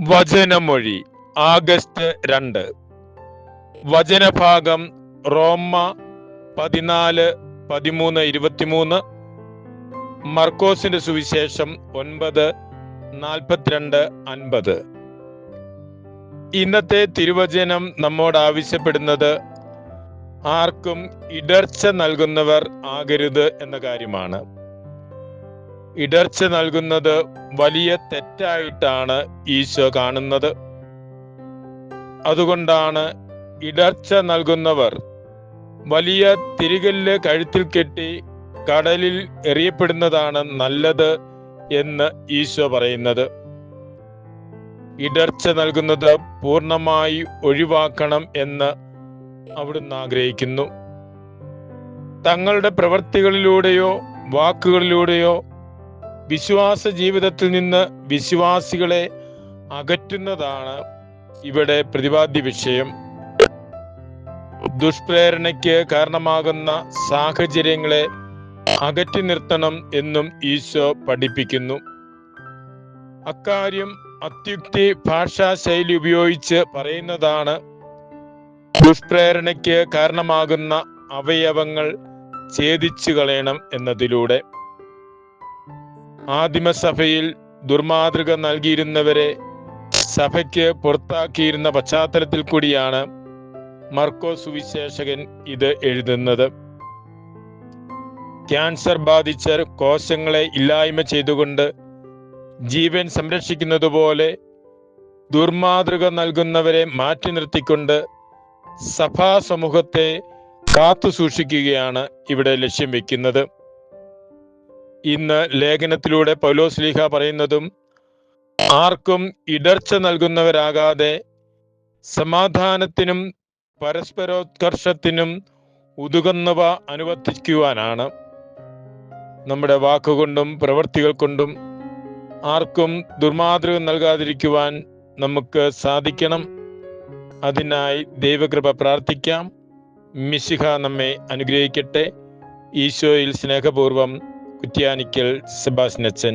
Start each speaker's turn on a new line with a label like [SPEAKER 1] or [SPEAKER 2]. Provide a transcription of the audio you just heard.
[SPEAKER 1] വചനമൊഴി August രണ്ട്. വചനഭാഗം റോമ പതിനാല് പതിമൂന്ന് ഇരുപത്തിമൂന്ന്. മർക്കോസിന്റെ സുവിശേഷം ഒൻപത് നാൽപ്പത്തിരണ്ട് അൻപത്. ഇന്നത്തെ തിരുവചനം നമ്മോട് ആവശ്യപ്പെടുന്നത് ആർക്കും ഇടർച്ച നൽകുന്നവർ ആകരുത് എന്ന കാര്യമാണ്. ഇടർച്ച നൽകുന്നത് വലിയ തെറ്റായിട്ടാണ് ഈശോ കാണുന്നത്. അതുകൊണ്ടാണ് ഇടർച്ച നൽകുന്നവർ വലിയ തിരികല്ല് കഴുത്തിൽ കെട്ടി കടലിൽ എറിയപ്പെടുന്നതാണ് നല്ലത് എന്ന് ഈശോ പറയുന്നത്. ഇടർച്ച നൽകുന്നത് പൂർണമായി ഒഴിവാക്കണം എന്ന് അവിടുന്ന് ആഗ്രഹിക്കുന്നു. തങ്ങളുടെ പ്രവൃത്തികളിലൂടെയോ വാക്കുകളിലൂടെയോ വിശ്വാസ ജീവിതത്തിൽ നിന്ന് വിശ്വാസികളെ അകറ്റുന്നതാണ് ഇവിടെ പ്രതിപാദ്യ വിഷയം. ദുഷ്പ്രേരണയ്ക്ക് കാരണമാകുന്ന സാഹചര്യങ്ങളെ അകറ്റി നിർത്തണം എന്നും ഈശോ പഠിപ്പിക്കുന്നു. അക്കാര്യം അത്യുക്തി ഭാഷാശൈലി ഉപയോഗിച്ച് പറയുന്നതാണ് ദുഷ്പ്രേരണയ്ക്ക് കാരണമാകുന്ന അവയവങ്ങൾ ഛേദിച്ചു കളയണം എന്നതിലൂടെ. ആദിമസഭയിൽ ദുർമാതൃക നൽകിയിരുന്നവരെ സഭയ്ക്ക് പുറത്താക്കിയിരുന്ന പശ്ചാത്തലത്തിൽ കൂടിയാണ് മർക്കോ സുവിശേഷകൻ ഇത് എഴുതുന്നത്. ക്യാൻസർ ബാധിച്ച കോശങ്ങളെ ഇല്ലായ്മ ചെയ്തുകൊണ്ട് ജീവൻ സംരക്ഷിക്കുന്നതുപോലെ ദുർമാതൃക നൽകുന്നവരെ മാറ്റി നിർത്തിക്കൊണ്ട് സഭാ സമൂഹത്തെ കാത്തു സൂക്ഷിക്കുകയാണ് ഇവിടെ ലക്ഷ്യം വെക്കുന്നത്. ഇന്ന് ലേഖനത്തിലൂടെ പൗലോസ്ലീഹ പറയുന്നതും ആർക്കും ഇടർച്ച നൽകുന്നവരാകാതെ സമാധാനത്തിനും പരസ്പരോത്കർഷത്തിനും ഉതുകുന്നവ അനുവർത്തിക്കുവാനാണ്. നമ്മുടെ വാക്കുകൊണ്ടും പ്രവൃത്തികൾ കൊണ്ടും ആർക്കും ദുർമാതൃക നൽകാതിരിക്കുവാൻ നമുക്ക് സാധിക്കണം. അതിനായി ദൈവകൃപ പ്രാർത്ഥിക്കാം. മിശിഹ നമ്മെ അനുഗ്രഹിക്കട്ടെ. ഈശോയിൽ സ്നേഹപൂർവം കുറ്റ്യാനിക്കൽ സെബാസ്നച്ചൻ